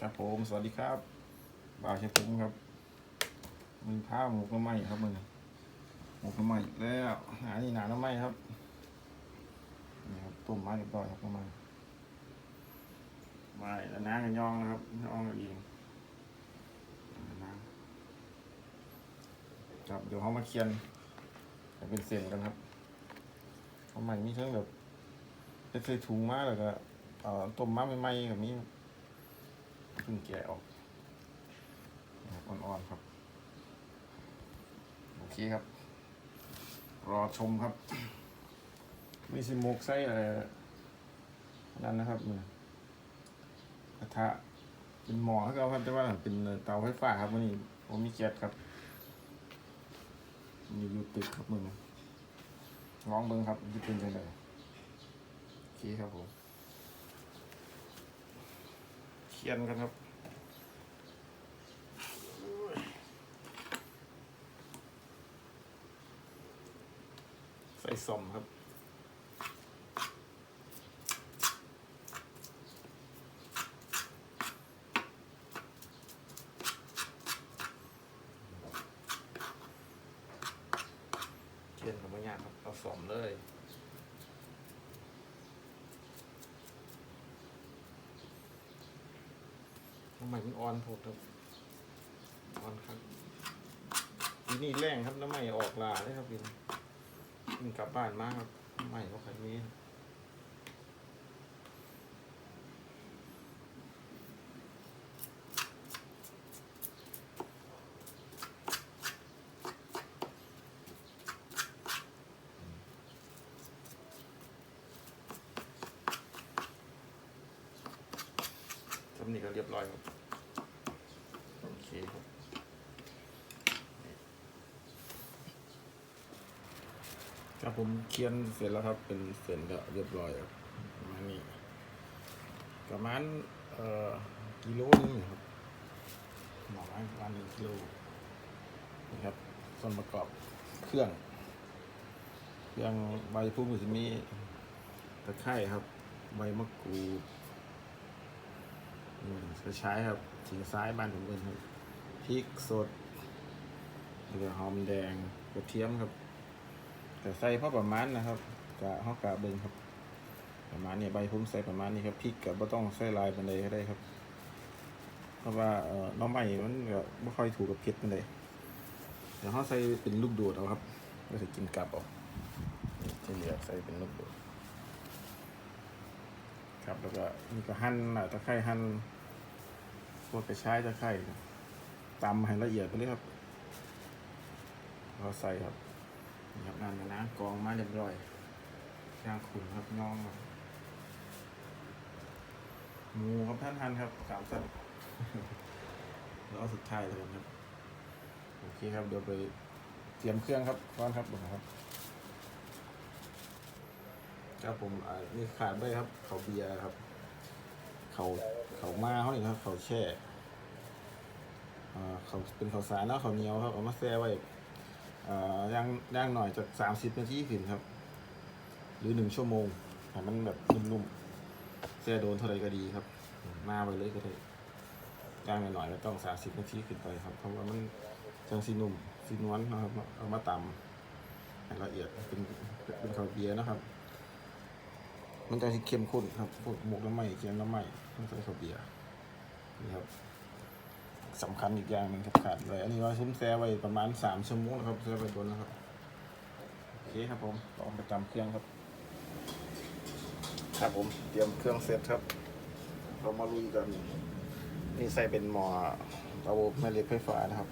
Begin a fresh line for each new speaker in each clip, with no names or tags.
ครับผมสวัสดีครับบ่าวเชฟผมครับมึงข้าวหมกน้ำไหม้ครับมึงหมกน้ำไหม้แล้วหานี่หนาน้ำไหม้ครับนี่ครับต้มมาเรียบร้อยครับน้ำไหม้ไม่แล้วน้ำกันยองนะครับยองกันเองน้ำครับเดี๋ยวเขามาเคียนให้เป็นเส้นกันครับน้ำไหม้มีทั้งแบบเป็นใส่ถุงมาแล้วก็เอ่อต้มมาใหม่ๆกับนี้ เพิ่งแกะออกอ่อนๆครับ โอเคครับ รอชมครับมีสิโมกไส้อะไรนั่นนะครับมือกระทะเป็นหมอให้เราครับแต่ว่าเป็นเตาไฟฟ้าครับวันนี้ผมมีแก๊สครับมีอยู่ติดครับมือลองเบิ้งครับจะเป็นยังไงโอเคครับผม เขียนกันครับใส่สมครับ เขียนกับไม่ยากครับเอาสมเลย ทำไมมันอ่อนโพดครับอ่อนครับทีนี้แรงครับน้ำใหม่ออกลาเลยครับปีนี้เพิ่งกลับบ้านมาครับใหม่ก็ขายนี้ำนี่ก็เรียบร้อยครับ โอเคครับครับผมเขียนเสร็จแล้วครับ เป็นเสร็จแล้วเรียบร้อยครับประมาณนี้ประมาณเอ่อกิโลนึงครับหน่อไม้ประมาณหนึ่งกิโลนะครับส่วนประกอบเครื่องเครื่องใบพุ่มจะมีตะไคร้ครับ ใบมะกรูด อืมกระชายครับถิงซ้ายบ้านผมเองครับพริกสดแล้วก็หอมแดงกระเทียมครับ แต่ใส่พอประมาณนะครับกะฮากะเบิงครับ ประมาณนี้ใบพุ่มใส่ประมาณนี้ครับพริกกับบ่ต้องใส่ลายปานใดก็ได้ครับ เพราะว่าเอ่อน้องใหม่มันก็บ่ค่อยถูกกับเผ็ดปานใดเดี๋ยวเฮาใส่เป็นลูกโดดเอาครับก็สิกินกลับเอานี่ที่เหลือใส่เป็นลูกโดด ครับแล้วก็นี่ก็หั่นนะตะไคร้หั่นพวกกระชายตะไคร้ตำให้ละเอียดไปเลยครับเราใส่ครับนี่ครับนั่นนะกองมาเรียบร้อยย่างขุนครับน้องครับหมูครับท่านทันครับสามสันแล้วสุดท้ายเลยครับ โอเคครับเดี๋ยวไปเตรียมเครื่องครับก่อนครับผมครับ ครับผมอ่านี่ขาดไปครับ เขาเบียร์ครับ เขาเขามาเขาเนี่ยครับ เขาแช่อ่าเขาเป็นเขาสารแล้วเขาเหนียวครับเอามาแช่ไว้อ่อย่างย่างหน่อยจากสามสิบนาทีขึ้นครับ หรือหนึ่งชั่วโมงให้มันแบบนุ่มๆแช่โดนเท่าไรก็ดีครับมาไปเลยก็ได้ย่างหน่อยๆก็ต้องสามสิบนาทีขึ้นไปครับ เพราะว่ามันจังสีนุ่มสีนวลนะครับเอามาตำให้ละเอียดเป็นเป็นข้าวเบียร์นะครับ มันจะเข้มข้นครับพวกหมกน้ำไหมเคียงน้ำไหม้ต้องใส่ข้าวเบียร์นี่ครับสำคัญอีกอย่างหนึ่งครับขาดเลยอันนี้เราซุ้มแซ่ไว้ประมาณสามชั่วโมงนะครับแซ่ไว้บนนะครับโอเคครับผมลองไปตำเครื่องครับ ครับผมเตรียมเครื่องเสร็จครับ เรามาลุยกันนี่ใส่เป็นหม้อเตาแม่เหล็กไฟฟ้านะครับ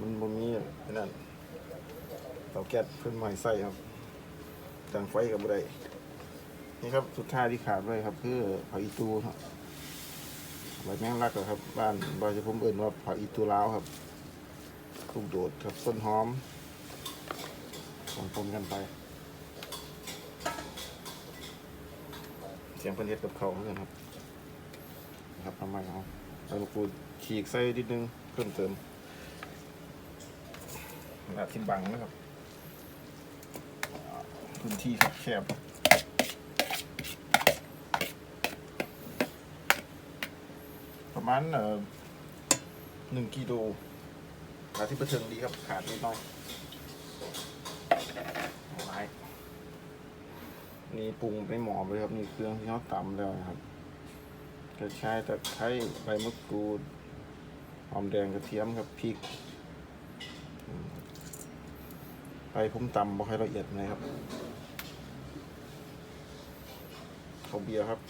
มันบนนี้นั่นเตาแก๊สเพิ่นใหม่ใส่ครับจังไฟกับบุได้ นี่ครับสุดท้ายที่ขาดไว้ครับ คือผักอีตูครับใบแมงลักครับ บ้านบ้านจะผมเอื่นว่าผักอีตูล้าวครับลูกโดดครับต้นหอมของปนกันไป เสียงเป็นเฮ็ดกับเขาเหมือนกันครับนะครับทำไมครับใส่ลูกปูฉีกใส่นิดนึงเพิ่มเติมขนาดที่บังนะครับ พื้นที่แคบ ประมาณเออหนึ่งกิโลขาที่ประเทิงดีครับขาดนิดหน่อยไว้นี่ปรุงไปหมอเลยครับนี่เครื่องที่เขาตำแล้วนะครับกระชายตะไคร้ใบมะกรูดหอมแดงกระเทียมกับพริกอืมไปผมตำบ่ค่อยละเอียดนะครับเขาเบียร์ครับ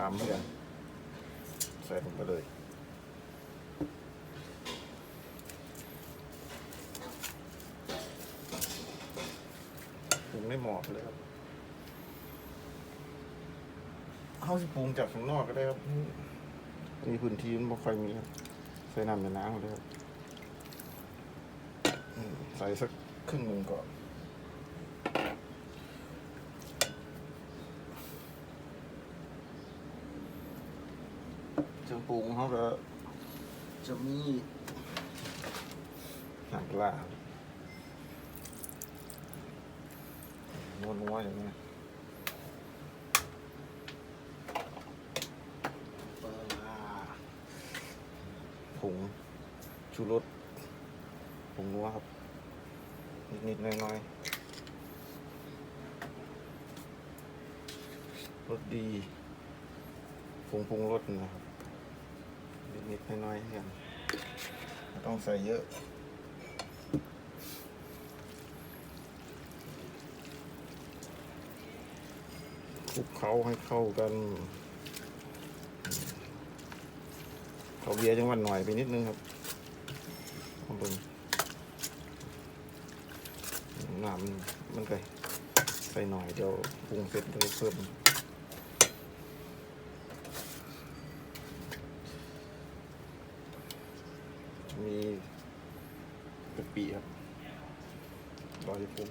ตำเหมือน ใส่ลงไปเลย ปรุงไม่หมอบเลยครับเอาสิปรุงจากข้างนอกก็ได้ครับมีพื้นที่มันไม่ค่อยมีครับ ใส่น้ำในน้ำเลยครับ ใส่สักครึ่งหนึ่งก่อน รื่องปรุงเขาก็จะมีหนังปลานัวนัวๆอย่างนี้ปลาร้าผงชูรสผงนัวครับ นิดๆน่อยๆรสดีผงปรุงรสนะครับ นิดๆน้อยๆกันไม่ต้องใส่เยอะคลุกเคล้าให้เข้ากันเขาเบียร์จังหวัดหน่อยไปนิดนึงครับข้างบนน้ำมันมันก็ใส่หน่อยเดี๋ยวปรุงเสร็จเลยเพิ่มกะปิครับ รอที่ปรุง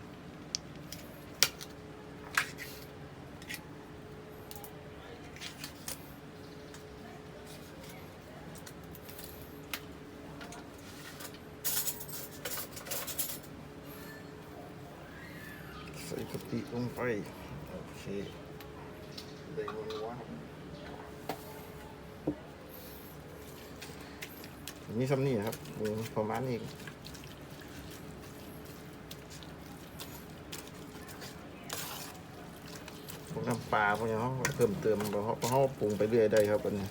ใส่กะปิลงไป โอเคได้หมดแล้วครับมีซ้ำนี่ครับปรุงประมาณนี้พวกน้ำ ปลาพวกนี้เขาเพิ่มเติมเพราะเขาเขาปรุงไปเรื่อยได้ครับอันนี้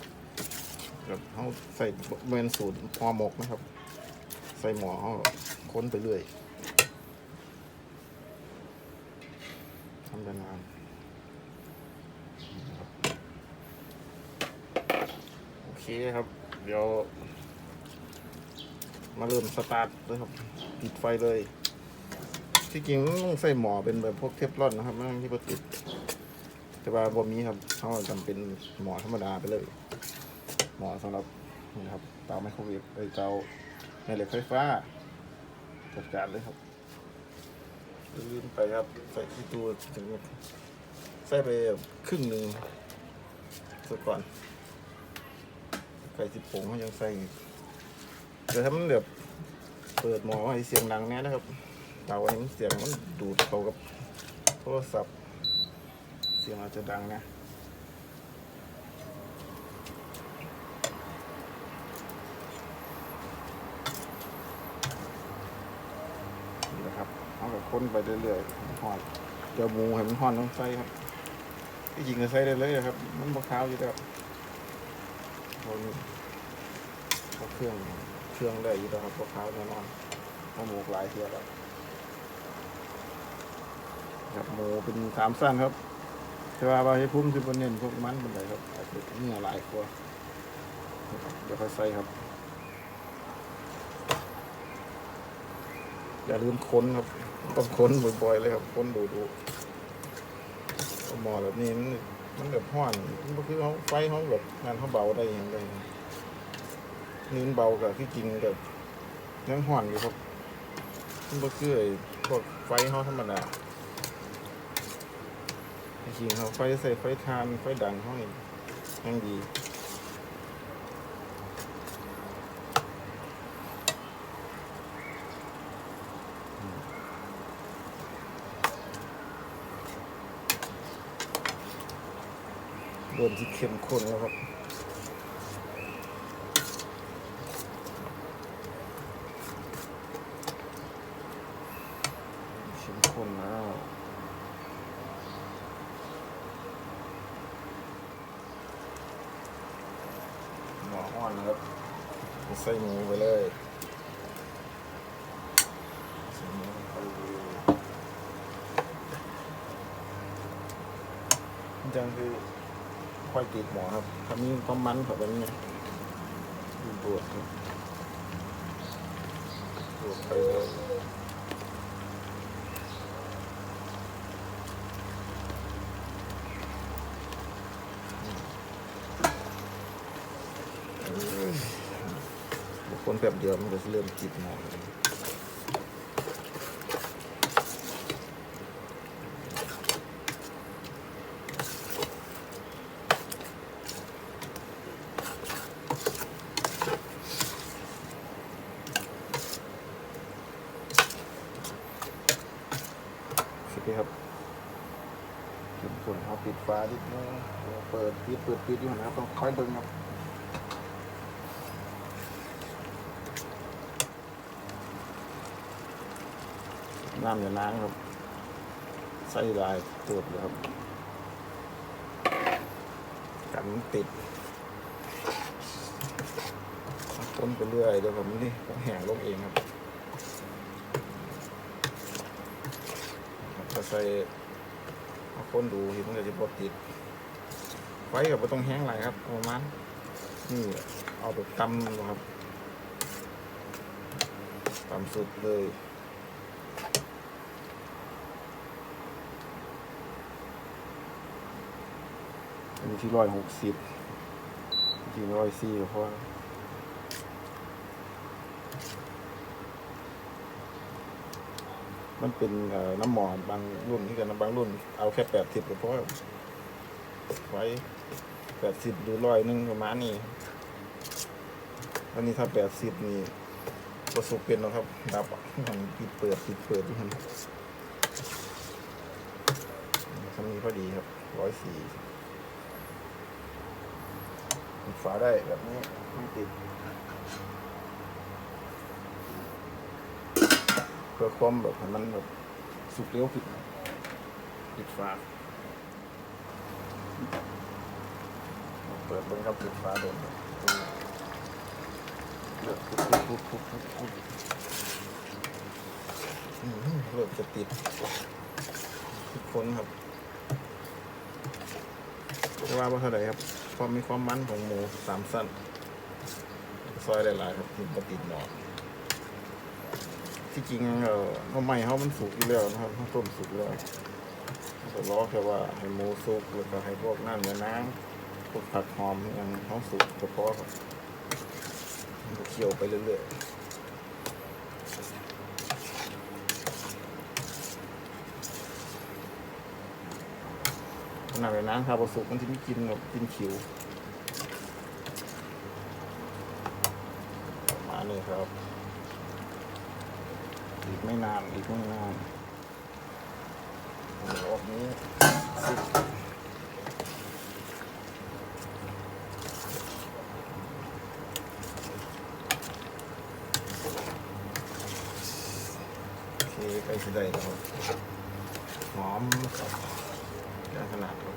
แบบเขาใส่เมนสูตรห่อหมกนะครับ ใส่หมอเขาค้นไปเรื่อยทำได้นานโอเคครับ เดี๋ยว มาเริ่มสตาร์ทเลยครับปิดไฟเลยที่จริงต้องใส่หมอเป็นแบบพวกเทฟลอนนะครับไม่ต้องที่ประติด แต่ว่าบมีครับเขาจำเป็นหมอธรรมดาไปเลย หมอสำหรับนี่ครับเตาไมโครเวฟไอเตาในเหล็กไฟฟ้าจัดการเลยครับลืมไปครับ ใส่ที่ตัวถึงใส่ไปครึ่งหนึ่งสักก่อนไก่สิบผงเขายังใส่อีกเดี๋ยวถ้ามันแบบเปิดหมอให้เสียงดังแน่นะครับเตาอันนี้เสียงมันดูดเข้ากับโทรศัพท์ สียงอาจจะดังนะนี่นะครับเอาแบบค้นไปเรื่อยๆหอนเดี๋ยวหมูให้มันหอนต้องใส่ครับที่จริงก็ใส่ได้เลยนะครับ มันบะขาวอยู่แล้วคนเอาเครื่องเครื่องได้อยู่แล้วครับพวกขาวแน่นอนเพราะหมูหลายเทียแล้วครับหมูเป็นสามสั้นครับ แต่ว่าบาให้พุ่มสิบเน้นพวกมันเป็นไรครับเนื้อหลายกว่านะครับเดี๋ยวค่อยใส่ครับ อย่าลืมค้นครับ ต้องค้นบ่อยๆเลยครับ ค้นดูดูหมอแบบนี้มันมันแบบห้อนมันก็คือเขาไฟเขาแบบงานเขาเบาได้อย่างไรนิ้นเบากับที่จริงกับยังห่อนอยู่ครับมันก็คือไอ้พวกไฟเขาธรรมดา จริงเขาไฟใส่ไฟทานไฟดังเขาเองยังดีเริ่มที่เข้มข้นแล้วครับ อ่อนนะครับใส่หมูไปเลยใส่หมูไปเลยมันจังคือ ค่อยติดหมอครับถ้ามีความมันแบบนี้ดูปวดครับปวดไปเลยบางคนแบบเดียวมันก็เริ่มจิตหมอเลยโอเคครับจุด ปิดฟ้าดิดนึงเปิดปิดเปิดปิดอยู่นะครับต้องคอยเบิ่งครับน้ำอย่าล้างครับ ใส่ลายตูดเลยครับ กันติด ต้นไปเรื่อยเดี๋ยวผมนี่ผมแห้งลงเองครับก็ใส่ คนดูเห็นมันก็จะบดติดไว้กับไม่ต้องแห้งไรครับประมาณนี่เอาไปตำนะครับตำสุดเลยอันนี้ที่ร้อยหกสิบที่ร้อยสี่เพราะว่า มันเป็นน้ำหมอนบางรุ่นที่กันนะบางรุ่น เอาแค่แปดสิบก็พอไว้แปดสิบหรือร้อยหนึงประมาณนี้อันนี้ถ้าแปดสิบนี่ประสบเป็นแล้วครับ ดับมันปิดเปิดปิดเปิดที่มันทำนี้พอดีครับร้อยสี่ปิดฝาได้แบบนี้ไม่ติด พื่อความแบบให้มันแบบสุกเร็วขึ้นปิดฝาเปิดเบิ้งครับปิดฝาโดนเลือดปุ๊บปุ๊บปุ๊บปุ๊บปุ๊บอืมเริ่มจะติดทุกคนครับจะว่าว่าเท่าไหร่ครับ ความมีความมันของหมูสามสั้น ซอยหลายๆครับที่ปติดหนอน ที่จริงเออข้าวใหม่เขามันสุกอยู่แล้วนะครับข้าวต้มสุกแล้วแต่รอแค่ว่าให้หมูสุกแล้วก็ให้พวกน้ำเนื้อน้ำพวกผักหอมอย่างเขาสุกก็พอครับมันก็เคี่ยวไปเรื่อยๆน้ำเนื้อน้ำถ้าพอสุกมันจะไม่กินแบบกินขิว มาณนี้ครับ อีกไม่นานอีกไม่นานรอบนี้สิโอเคใกล้จะได้แล้วครับหอมครับได้ขนาด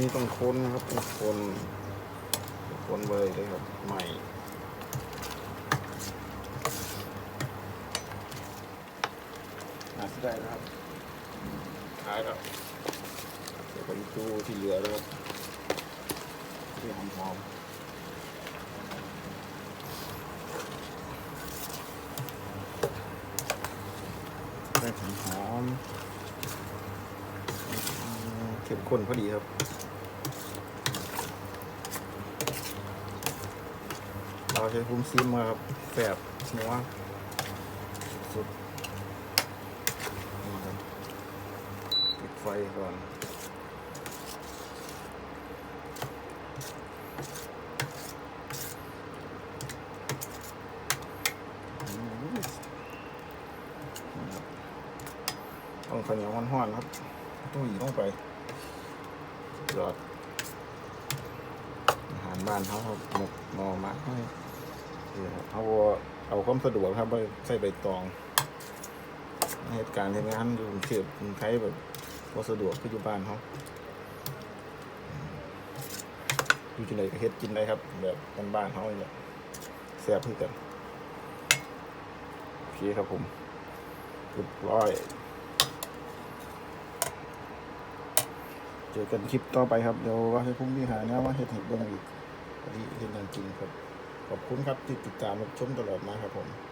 นี้ต้องคนนะครับต้องคนคนเลยเลยครับใหม่น่าเสียดายนะครับขายแล้วเดี๋ยวไปตู้ที่เหลือแล้วครับที่หอมหอมๆได้หอมหอมๆเข้มข้นพอดีครับ เรา ใช้คุ้มซิมครับแสบนัวสุดนี่ครับปิดไฟก่อนต้องข้าวเหนียวห้อนๆครับตุ้หยลงไปหยอดอาหารบ้านเขาหมกหน่อไม้ นี่ครับเอาเอาความสะดวกครับไปใส่ใบตองเหตุการณ์ที่งานอยู่เทพกรุงไทยแบบบ่สะดวกคืออยู่บ้านเขาอยู่ที่ไหนก็เฮ็ดกินได้ครับ แบบบ้านๆเขาเนี่แหละแซ่บคือกันโอเคครับผมเรียบร้อย เจอกันคลิปต่อไปครับ เดี๋ยวว่าให้พรุ่งนี้หาแนวมาเฮ็ดให้เบิ่งอีกวันนี้เฮ็ดหยังกินครับ ขอบคุณครับที่ติดตามรับชมตลอดมาครับผม